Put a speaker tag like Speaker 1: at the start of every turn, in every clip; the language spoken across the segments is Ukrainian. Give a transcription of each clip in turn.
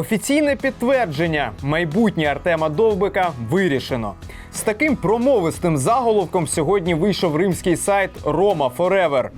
Speaker 1: Офіційне підтвердження майбутнє Артема Довбика вирішено. З таким промовистим заголовком сьогодні вийшов римський сайт Рома Форевер.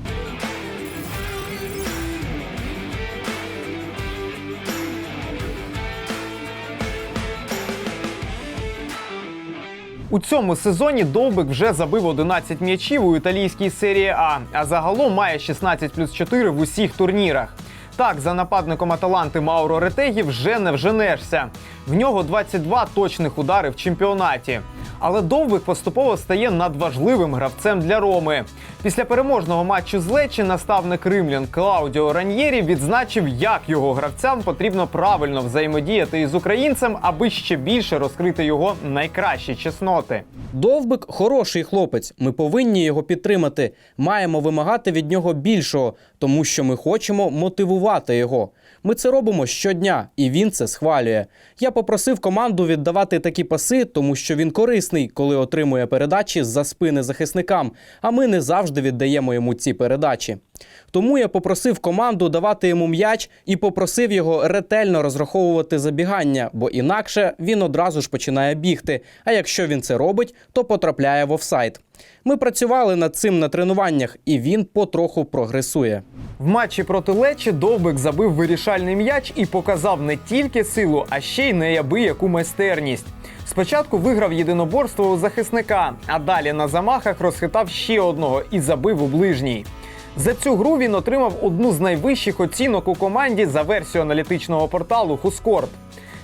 Speaker 1: У цьому сезоні Довбик вже забив 11 м'ячів у італійській серії А, а загалом має 16 плюс 4 в усіх турнірах. Так, за нападником Аталанти Мауро Ретегі вже не вженешся. В нього 22 точних удари в чемпіонаті. Але Довбик поступово стає надважливим гравцем для Роми. Після переможного матчу з Лечі наставник римлян Клаудіо Раньєрі відзначив, як його гравцям потрібно правильно взаємодіяти із українцем, аби ще більше розкрити його найкращі чесноти.
Speaker 2: Довбик хороший хлопець. Ми повинні його підтримати. Маємо вимагати від нього більшого, тому що ми хочемо мотивувати його. Ми це робимо щодня, і він це схвалює. Я попросив команду віддавати такі паси, тому що він корисний, коли отримує передачі з-за спини захисникам. А ми не завжди віддаємо йому ці передачі. Тому я попросив команду давати йому м'яч і попросив його ретельно розраховувати забігання, бо інакше він одразу ж починає бігти. А якщо він це робить, то потрапляє в офсайд. Ми працювали над цим на тренуваннях, і він потроху прогресує.
Speaker 1: В матчі проти Лечі Довбик забив вирішальний м'яч і показав не тільки силу, а ще й неабияку майстерність. Спочатку виграв єдиноборство у захисника, а далі на замахах розхитав ще одного і забив у ближній. За цю гру він отримав одну з найвищих оцінок у команді за версією аналітичного порталу Хускорт.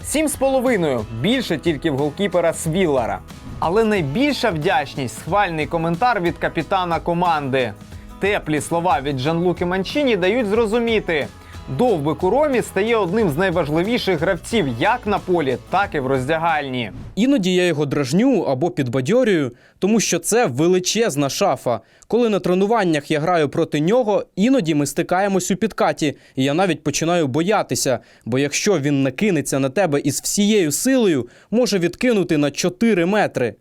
Speaker 1: Сім з половиною більше тільки в голкіпера Свіллера. Але найбільша вдячність схвальний коментар від капітана команди. Теплі слова від Джанлуки Манчіні дають зрозуміти. Довбик у Ромі стає одним з найважливіших гравців як на полі, так і в роздягальні.
Speaker 2: Іноді я його дражню або підбадьорюю, тому що це величезна шафа. Коли на тренуваннях я граю проти нього, іноді ми стикаємось у підкаті, і я навіть починаю боятися. Бо якщо він накинеться на тебе із всією силою, може відкинути на 4 метри.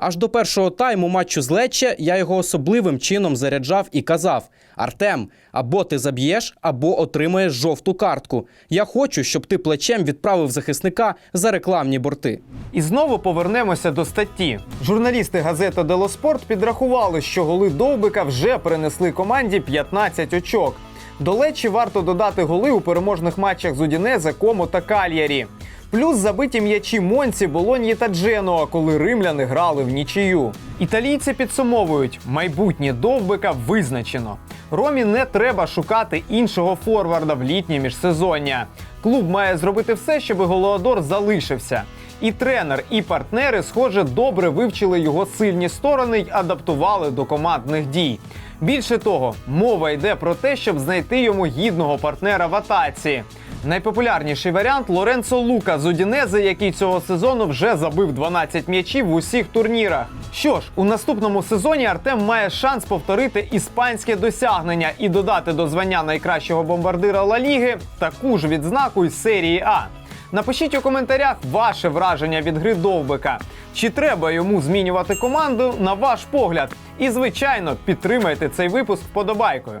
Speaker 2: Аж до першого тайму матчу з Лечче я його особливим чином заряджав і казав: Артем, або ти заб'єш, або отримаєш жовту картку. Я хочу, щоб ти плечем відправив захисника за рекламні борти.
Speaker 1: І знову повернемося до статті. Журналісти газета Дело Спорт підрахували, що голи Довбика вже принесли команді 15 очок. До Лечі варто додати голи у переможних матчах з Удінезе, Комо та Кальярі. Плюс забиті м'ячі Монці, Болоньї та Дженуа, коли римляни грали в нічию. Італійці підсумовують, майбутнє довбика визначено. Ромі не треба шукати іншого форварда в літнє міжсезоння. Клуб має зробити все, щоб Голоадор залишився. І тренер, і партнери, схоже, добре вивчили його сильні сторони й адаптували до командних дій. Більше того, мова йде про те, щоб знайти йому гідного партнера в атаці. Найпопулярніший варіант Лоренцо Лука з Удінези, який цього сезону вже забив 12 м'ячів в усіх турнірах. Що ж, у наступному сезоні Артем має шанс повторити іспанське досягнення і додати до звання найкращого бомбардира Ла Ліги таку ж відзнаку із серії А. Напишіть у коментарях ваше враження від гри Довбика. Чи треба йому змінювати команду на ваш погляд? І, звичайно, підтримайте цей випуск вподобайкою.